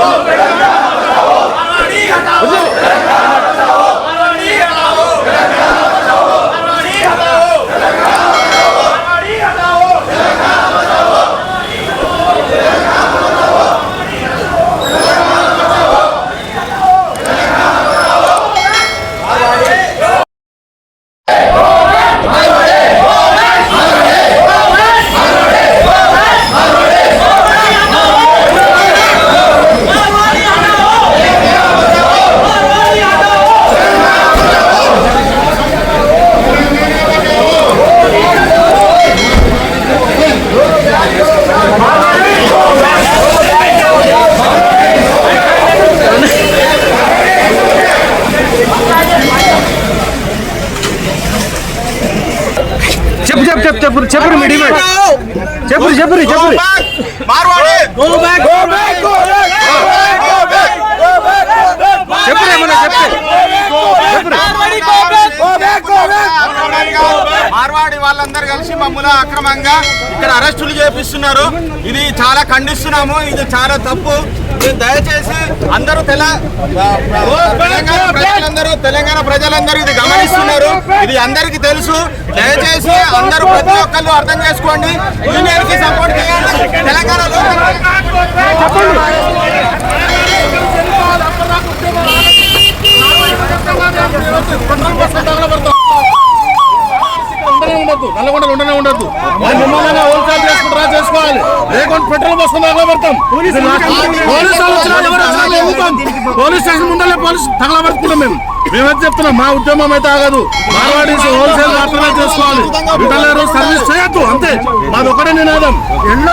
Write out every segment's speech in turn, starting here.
Bravo! Bravo! చెప్పు చెప్పు చెప్పు మీ డిమాండ్ చెప్పు చెప్పు చెప్పు మార్వాడి వాళ్ళందరూ కలిసి మమ్మల్ని అక్రమంగా ఇక్కడ అరెస్టులు చేపిస్తున్నారు. ఇది చాలా ఖండిస్తున్నాము. ఇది చాలా తప్పు. ఇది దయచేసి అందరూ తెలంగాణ ప్రజలందరూ తెలంగాణ ప్రజలందరూ ఇది గమనిస్తున్నారు. ఇది అందరికీ తెలుసు. దయచేసి అందరూ ప్రతి ఒక్కళ్ళు అర్థం చేసుకోండి. యూనియన్ సపోర్ట్ చేయాలి. తెలంగాణలో ఉండనే ఉండద్దు నల్లగొండలు ఉండనే ఉండద్దు. హోల్సేల్ చేసుకుంటారా చేసుకోవాలి. లేకుంటే పెట్రోల్ పోసుకుని తగలబెడతాం పోలీసు స్టేషన్ ముందరే పోలీస్ తగలబెట్టుకుంటాం మేము. మేమైతే చెప్తున్నాం? మా ఉద్యమం అయితే ఆగదు. మార్వాడీస్ హోల్సేల్ మాత్రమే చేసుకోవాలి. రిటైలర్ సర్వీస్ చేయొద్దు అంతే. మాది ఒకటే నినాదం. ఎన్నో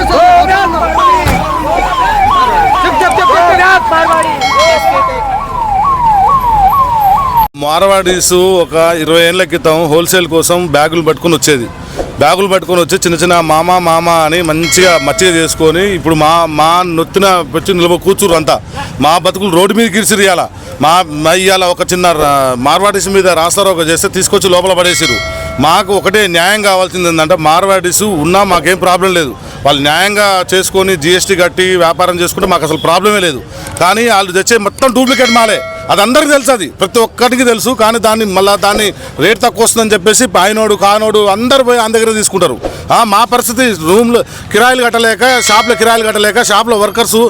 మార్వాడీస్ ఒక ఇరవై ఏళ్ళ క్రితం హోల్సేల్ కోసం బ్యాగులు పట్టుకొని వచ్చేది. బ్యాగులు పట్టుకొని వచ్చి చిన్న చిన్న మామ మామ అని మంచిగా మచ్చిగా చేసుకొని ఇప్పుడు మా మా నొత్తిన వచ్చి నిలబ కూర్చురు అంతా. మా బతుకులు రోడ్డు మీద గిరిసిరు ఇవాళ మా మా ఇవాళ ఒక చిన్న మార్వాడీస్ మీద రాస్తారోక చేస్తే తీసుకొచ్చి లోపల పడేసిరు మాకు ఒకటే న్యాయం కావాల్సింది ఏంటంటే మార్వాడీస్ ఉన్నా మాకేం ప్రాబ్లం లేదు. వాళ్ళు న్యాయంగా చేసుకొని జిఎస్టీ కట్టి వ్యాపారం చేసుకుంటే మాకు అసలు ప్రాబ్లమే లేదు. కానీ వాళ్ళు తెచ్చే మొత్తం డూప్లికేట్ మాలే. అది అందరికీ తెలుసు అది. ప్రతి ఒక్కరికి తెలుసు. కానీ దాన్ని మళ్ళీ దాన్ని రేట్ తక్కువ వస్తుందని చెప్పేసి పాయినోడు కానోడు అందరు పోయి ఆయన దగ్గర తీసుకుంటారు. మా పరిస్థితి రూమ్లో కిరాయిలు కట్టలేక షాప్లో కిరాయిలు కట్టలేక షాప్లో వర్కర్స్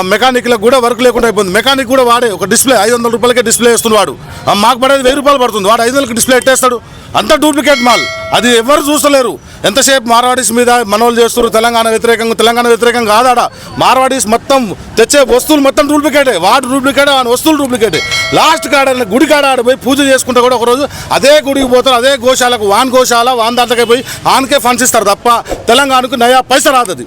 మెకానిక్లకు కూడా వర్క్ లేకుండా అయిపోయింది. మెకానిక్ కూడా వాడే. ఒక డిస్ప్లే ఐదు వందల రూపాయలకే డిస్ప్లే వేస్తున్నాడు వాడు. ఆ, మాకు పడేది వెయ్యి రూపాయలు పడుతుంది. వాడు ఐదు వందలకి డిస్ప్లే ఎట్టేస్తాడు? అంతా డూప్లికేట్ మాల్. అది ఎవరు చూస్తలేరు. ఎంతసేపు మార్వాడీస్ మీద మనోళ్ళు చేస్తారు తెలంగాణ వ్యతిరేకంగా తెలంగాణ వ్యతిరేకం కాదాడ మార్వాడీస్ మొత్తం తెచ్చే వస్తువులు మొత్తం డూప్లికేటే. వాడు డూప్లికేట్ ఆ వస్తువులు డూప్లికేటే. లాస్ట్ కాడ గుడి కాడ ఆడ పోయి పూజ చేసుకుంటే కూడా ఒకరోజు అదే గుడికి పోతారు అదే గోశాలకు వాన్ గోశాల వాన్ దాంట్లోకి పోయి ఆన్కే ఫండ్స్ ఇస్తారు తప్ప తెలంగాణకు నయా పైస రాదది.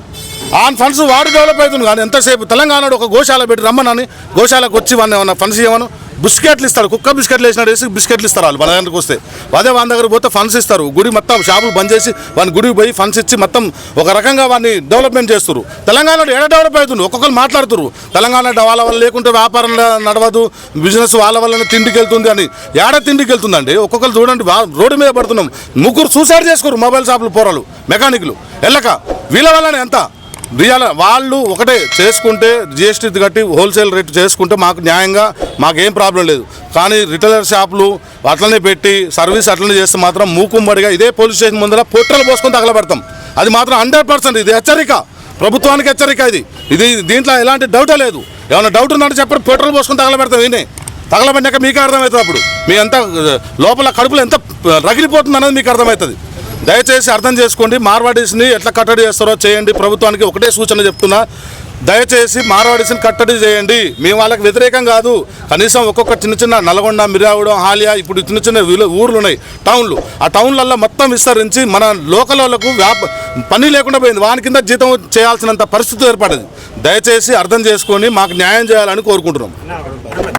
ఆన్ ఫండ్స్ వాడు డెవలప్ అవుతుంది కానీ ఎంతసేపు తెలంగాణలో ఒక గోశాల పెట్టి రమ్మనని గోశాలకు వచ్చి వాళ్ళని ఏమన్నా ఫండ్స్ ఇవ్వను బిస్కెట్లు ఇస్తారు కుక్క బిస్కెట్లు వేసినట్టు వేసి బిస్కెట్లు ఇస్తారు వాళ్ళు వాళ్ళ వస్తే. అదే వాళ్ళ దగ్గర పోతే ఫండ్స్ ఇస్తారు. గుడి మొత్తం షాపులు బంద్ చేసి వాడిని గుడికి పోయి ఫండ్స్ ఇచ్చి మొత్తం ఒక రకంగా వాడిని డెవలప్మెంట్ చేస్తారు తెలంగాణలో ఏడ డెవలప్ అవుతుంది ఒక్కొక్కరు మాట్లాడుతారు తెలంగాణ వాళ్ళ వల్ల లేకుంటే వ్యాపారం నడవదు బిజినెస్ వాళ్ళ వల్లనే తిండికి వెళ్తుంది అని. ఏడ తిండికి వెళ్తుందండి? ఒక్కొక్కరు చూడండి రోడ్డు మీద పడుతున్నాం. ముగ్గురు సూసైడ్ చేసుకోరు మొబైల్ షాపులు పోరాలు మెకానిక్లు. వెళ్ళక వీళ్ళ వల్లనే ఎంత? రియాల వాళ్ళు ఒకటే చేసుకుంటే జిఎస్టీ కట్టి హోల్సేల్ రేట్ చేసుకుంటే మాకు న్యాయంగా మాకేం ప్రాబ్లం లేదు. కానీ రిటైలర్ షాపులు అట్లనే పెట్టి సర్వీస్ అట్లనే చేస్తే మాత్రం మూకుమ్మడిగా ఇదే పోలీస్ స్టేషన్ ముందర పొట్టలు పోసుకొని తగలబెడతాం. అది మాత్రం హండ్రెడ్ పర్సెంట్ ఇది హెచ్చరిక. ప్రభుత్వానికి హెచ్చరిక ఇది. ఇది దీంట్లో ఎలాంటి డౌటే లేదు. ఏమైనా డౌట్ ఉందంటే చెప్పండి పెట్రోల్ పోసుకొని తగలబెడతాం ఈయనే తగలబడినాక మీకు అర్థమవుతుంది అప్పుడు. మీ అంత లోపల కడుపులో ఎంత రగిలిపోతుంది అనేది మీకు అర్థమవుతుంది. దయచేసి అర్థం చేసుకోండి మార్వాడీస్ని ఎట్లా కట్టడి చేస్తారో చేయండి. ప్రభుత్వానికి ఒకటే సూచన చెప్తున్నా దయచేసి మార్వాడీస్ని కట్టడి చేయండి. మేము వాళ్ళకి వ్యతిరేకం కాదు. కనీసం ఒక్కొక్క చిన్న చిన్న నల్గొండ మిరావడం హాలియా ఇప్పుడు చిన్న చిన్న ఊర్లు ఉన్నాయి టౌన్లు. ఆ టౌన్లల్లో మొత్తం విస్తరించి మన లోకల్ వాళ్ళకు వ్యాప పని లేకుండా పోయింది. వాని కింద జీతం చేయాల్సినంత పరిస్థితి ఏర్పడింది. దయచేసి అర్థం చేసుకొని మాకు న్యాయం చేయాలని కోరుకుంటున్నాం.